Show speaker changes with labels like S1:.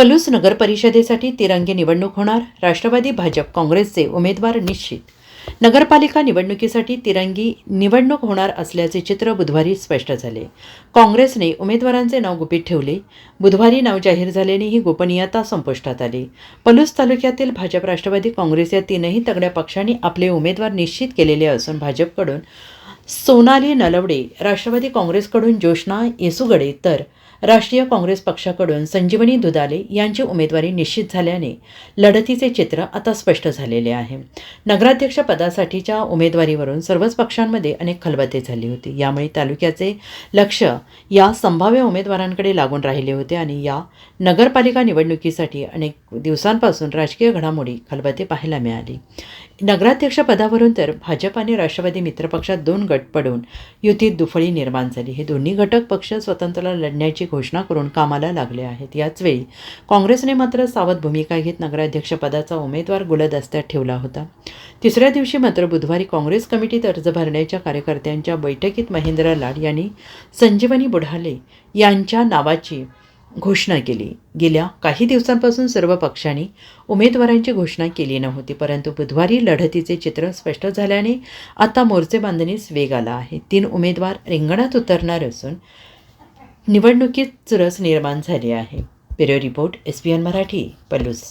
S1: पलूस नगर परिषदेसाठी तिरंगी निवडणूक होणार. राष्ट्रवादी भाजप काँग्रेसचे उमेदवार निश्चित. नगरपालिका निवडणुकीसाठी तिरंगी निवडणूक होणार असल्याचे चित्र बुधवारी स्पष्ट झाले. काँग्रेसने उमेदवारांचे नाव गुपित ठेवले. बुधवारी नाव जाहीर झाल्याने ही गोपनीयता संपुष्टात आली. पलूस तालुक्यातील भाजप राष्ट्रवादी काँग्रेस या तीनही तगड्या पक्षांनी आपले उमेदवार निश्चित केलेले असून भाजपकडून सोनाली नलवडे राष्ट्रवादी काँग्रेसकडून जोशना येसुगडे तर राष्ट्रीय काँग्रेस पक्षाकडून संजीवनी दुदाले यांची उमेदवारी निश्चित झाल्याने लढतीचे चित्र आता स्पष्ट झालेले आहे. नगराध्यक्ष पदासाठीच्या उमेदवारीवरून सर्वच पक्षांमध्ये अनेक खलबते झाली होती. यामुळे तालुक्याचे लक्ष या संभाव्य उमेदवारांकडे लागून राहिले होते आणि या नगरपालिका निवडणुकीसाठी अनेक दिवसांपासून राजकीय घडामोडी खलबते पाहायला मिळाली. नगराध्यक्ष पदावरून तर भाजप आणि राष्ट्रवादी मित्रपक्षात दोन गट पडून युतीत दुफळी निर्माण झाली. हे दोन्ही घटक पक्ष स्वतंत्रला लढण्याची घोषणा करून कामाला लागले आहेत. याचवेळी काँग्रेसने मात्र सावध भूमिका घेत नगराध्यक्षपदाचा उमेदवार गुलदस्त्यात ठेवला होता. तिसऱ्या दिवशी मात्र बुधवारी काँग्रेस कमिटीत अर्ज भरण्याच्या कार्यकर्त्यांच्या बैठकीत महेंद्र लाड यांनी संजीवनी बुढाले यांच्या नावाची घोषणा केली. गेल्या काही दिवसांपासून सर्व पक्षांनी उमेदवारांची घोषणा केली नव्हती परंतु बुधवारी लढतीचे चित्र स्पष्ट झाल्याने आता मोर्चे बांधणीस वेग आला आहे. तीन उमेदवार रिंगणात उतरणार असून निवडणुकीत चुरस निर्माण झाली आहे. पेरो report S P N Marathi Palus.